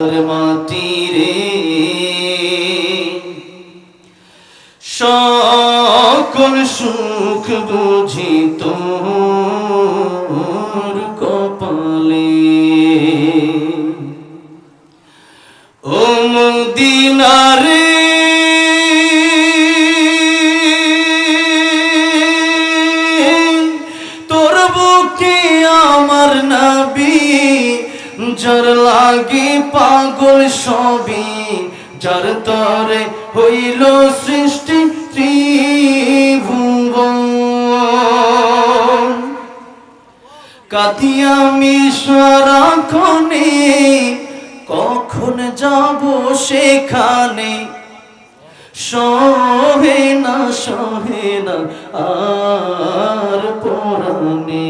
মাটি রে। সকল সুখ বুঝি তোর কপালে। ও মদিনারে তোর বুকে আমার নাবি। যার লাগে পাগল সবই, যার তরে হইল সৃষ্টি ত্রিভুবন। কাঁদি আমি সারাক্ষণে কখন যাব সেখানে? সহে না সহে না, আর পরাণে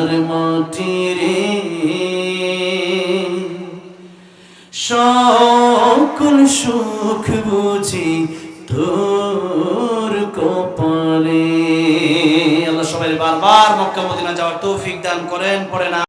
মদিনার মাটি রে। সকল সুখ বুঝি তোর কপালে। আল্লাহ সবাই বারবার মক্কা মদিনা যাওয়ার তৌফিক দান করেন, পড়ে না